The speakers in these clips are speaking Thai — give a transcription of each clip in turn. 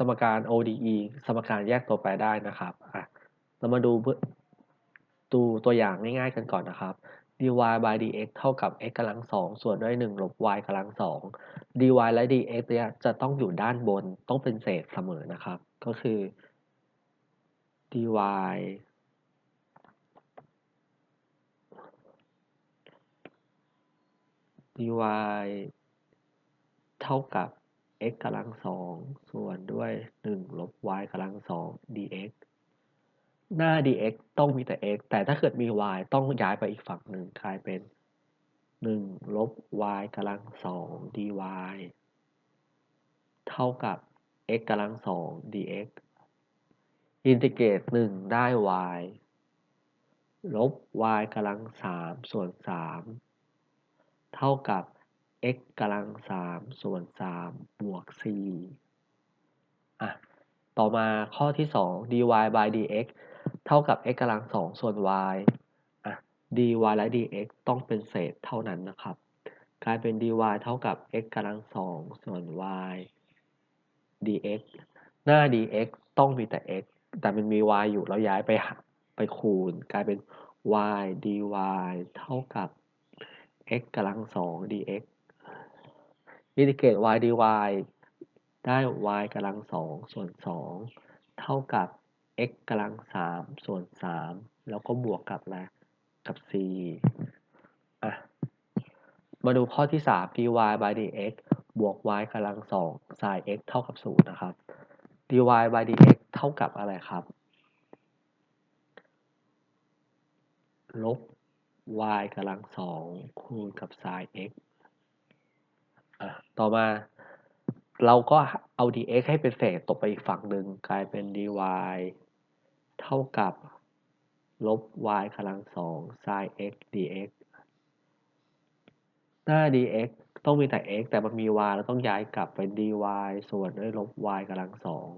สมการ ODE สมการแยกตัวแปรได้นะครับอะเรามาดูดูตัวอย่างง่ายๆกันก่อนนะครับ dy by dx เท่ากับ x กำลังสองส่วนด้วย 1 ลบ y กำลังสอง dy และ dx เนี่ยจะต้องอยู่ด้านบนต้องเป็นเศษเสมอนะครับ ก็คือ dy dy เท่ากับ x กำลังสองส่วนด้วย1ลบ y กำลังสอง dx หน้า dx ต้องมีแต่ x แต่ถ้าเกิดมี y ต้องย้ายไปอีกฝั่งหนึ่งกลายเป็น1ลบ y กำลังสอง dy เท่ากับ x กำลังสอง dx อินทิเกรต1ได้ y ลบ y กำลังสามส่วนสามเท่ากับ x กำลังสามส่วนสามบวก c อะ ต่อมาข้อที่2 dy by dx เท่ากับ x กำลังสองส่วน y อะ dy และ dx ต้องเป็นเศษเท่านั้นนะครับ กลายเป็น dy เท่ากับ x กำลังสองส่วน y dx หน้า dx ต้องมีแต่ x แต่มันมี y อยู่แล้วย้ายไปไปคูณ กลายเป็น y dy เท่ากับ x กำลังสอง dx อินทิเกรต y dy ได้ y กำลังสองส่วนสองเท่ากับ x กำลังสามส่วนสามแล้วก็บวกกับอะไรกับ c อะ มาดูข้อที่สาม dy by dx บวก y กำลังสอง sin x เท่ากับศูนย์นะครับ dy by dx เท่ากับอะไรครับ ลบ y กำลังสองคูณกับ sin x ต่อมาเราก็เอา dx ให้เป็นเศษตกไปอีกฝั่งหนึ่งกลายเป็น dy เท่ากับลบ y กำลังสอง sin x dx หน้า dx ต้องมีแต่ x แต่มันมี y แล้วต้องย้ายกลับเป็น dy ส่วนด้วยลบ y กำลังสอง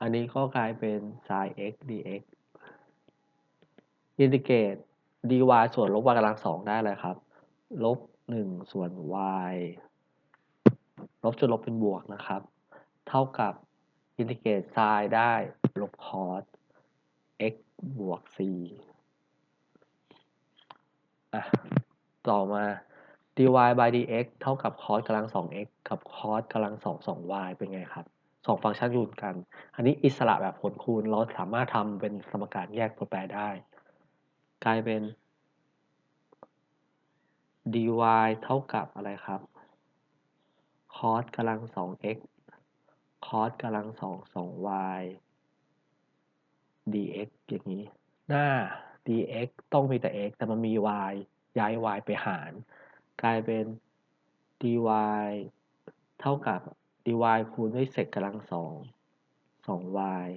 อันนี้ก็กลายเป็น sin x dx อินทิเกรต dy ส่วนลบ y กำลังสองได้เลยครับ ลบหนึ่งส่วน y ลบจนลบเป็นบวกนะครับ เท่ากับอินทิเกรต sin ได้ลบ cos x บวก c อะ ต่อมา dy by dx เท่ากับ cos กำลัง 2x กับ cos กำลัง 2 2y เป็นไงครับสองฟังก์ชันคูณกัน อันนี้อิสระแบบผลคูณ เราสามารถทำเป็นสมการแยกตัวแปรได้ กลายเป็น dy เท่ากับอะไรครับ cos กำลัง 2x cos กำลัง2 2y dx อย่างนี้ หน้า dx ต้องมีแต่ x แต่มันมี y ย้าย y ไปหาร กลายเป็น dy เท่ากับ dy คูณด้วยเศษกำลังสอง 2y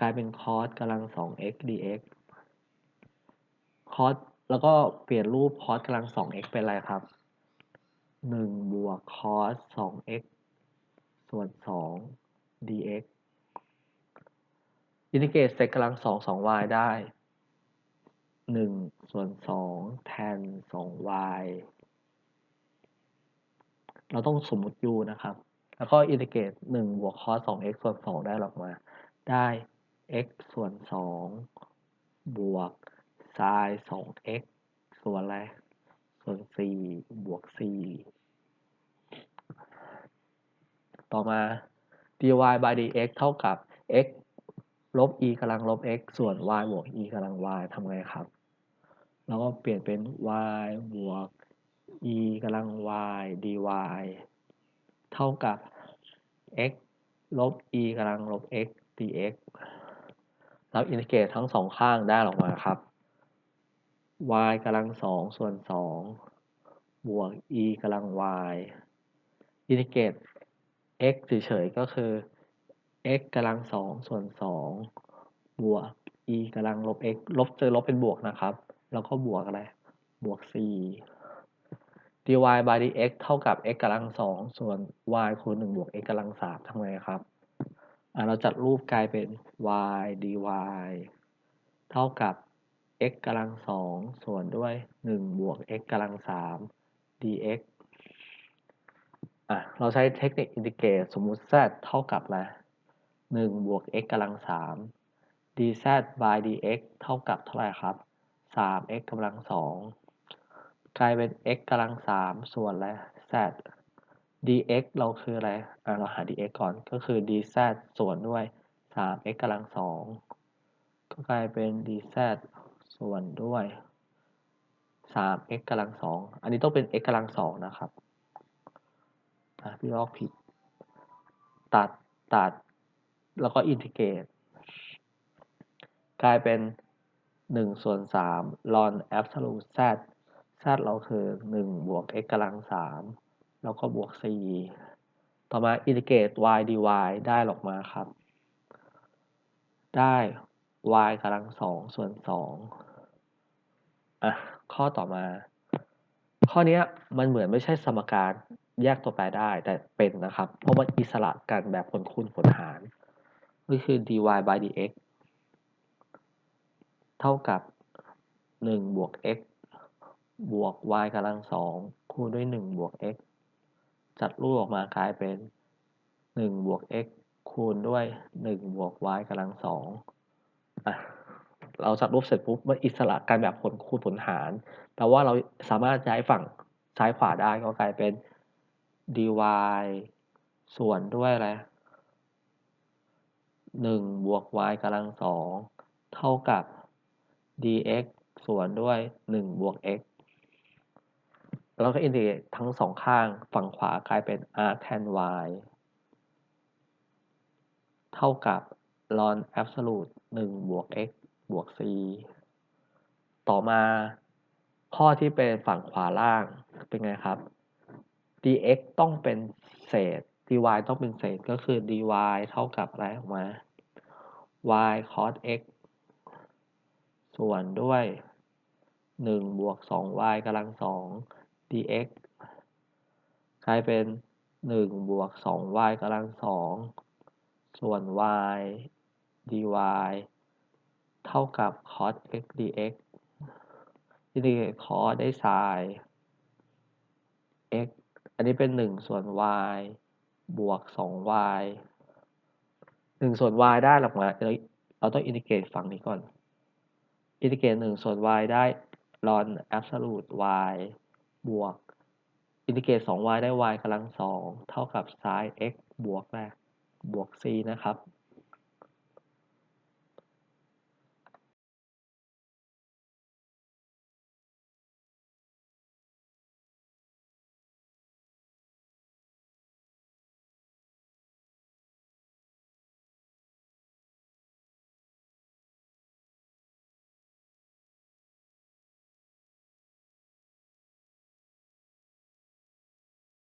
กลายเป็น cos กำลัง 2x dx cos แล้วก็เปลี่ยนรูป cos กำลัง 2x เป็นอะไรครับ1บวก cos 2x ส่วน2 dx อินทิเกรตเศษกำลัง2 2y ได้1ส่วน2แทน 2y เราต้องสมมติ u นะครับ แล้วก็อินทิเกรต1บวก cos 2x ส่วน2ได้ออกมา ได้ x ส่วน2บวก sin 2x ส่วนอะไรส่วน4บวก4ต่อมา dy by dx เท่ากับ x ลบ e กำลังลบ x ส่วน y บวก e กำลัง y ทำไงครับ แล้วก็เปลี่ยนเป็น y บวก e กำลัง y dy เท่ากับ x ลบ e กำลังลบ x dx แล้วอินทิเกรตทั้งสองข้างได้ออกมาครับ y กำลังสองส่วนสองบวก e กำลัง y อินทิเกรต x เฉยๆก็คือ x กำลังสองส่วนสองบวก e กำลังลบ x ลบเจอลบเป็นบวกนะครับ แล้วก็บวกอะไร บวก 4 dy by dx เท่ากับ x กำลังสองส่วน y คูณ1บวก x กำลังสามทำไงครับอ่าเราจัดรูปกลายเป็น y dy เท่ากับ x กำลังสองส่วนด้วย1บวก x กำลังสาม dx อะ เราใช้เทคนิคอินทิเกรตสมมุติ z เท่ากับอะไรหนึ่งบวก x กำลังสาม dz by dx เท่ากับเท่าไหร่ครับสาม x กำลังสองกลายเป็น x กำลังสามส่วนอะไร z dx เราคืออะไร อะ เราหา dx ก่อน ก็คือ dz ส่วนด้วยสาม x กำลังสอง ก็กลายเป็น dz ส่วนด้วยสาม x กำลังสองอันนี้ต้องเป็น x กำลังสองนะครับพี่ลอกผิด ตัดตัด แล้วก็อินทิเกรตกลายเป็น 1 ส่วน3 ln absolute z z เราคือ 1 บวก x กำลัง3แล้วก็บวก 4 ต่อมาอินทิเกรต y dy ได้ออกมาครับ ได้ y กำลัง2ส่วน2 อะข้อต่อมา ข้อนี้มันเหมือนไม่ใช่สมการแยกตัวแปรได้แต่เป็นนะครับ เพราะมันอิสระกันแบบผลคูณผลหาร ก็คือ dy by dx เท่ากับ 1 บวก x บวก y กำลัง2คูณด้วย 1 บวก x จัดรูปออกมากลายเป็น 1 บวก x คูณด้วย 1 บวก y กำลัง2อะ เราจัดรูปเสร็จปุ๊บมันอิสระกันแบบผลคูณผลหาร แปลว่าเราสามารถย้ายฝั่งซ้ายขวาได้ก็กลายเป็น dy ส่วนด้วยอะไร1บวก y กำลัง2เท่ากับ dx ส่วนด้วย1บวก x แล้วก็อินทิเกรตทั้งสองข้างฝั่งขวากลายเป็น r tan y เท่ากับ ln absolute 1บวก x บวก c ต่อมาข้อที่เป็นฝั่งขวาล่างเป็นไงครับ dx ต้องเป็นเศษ dy ต้องเป็นเศษก็คือ dy เท่ากับอะไรออกมา y cos x ส่วนด้วย 1 บวก 2y กำลัง 2 dx กลายเป็น 1 บวก 2y กำลัง 2 ส่วน y dy เท่ากับ cos x dx ที่นี่ cos ได้ sin x อันนี้เป็น 1 ส่วน y บวก 2y 1 ส่วน y ได้หรอกมาเราต้องอินทิเกรตฝั่งนี้ก่อน อินทิเกรต1ส่วน y ได้ ln absolute y บวก อินทิเกรต 2y ได้ y กำลัง 2 เท่ากับ sin x บวกแรกบวก c นะครับ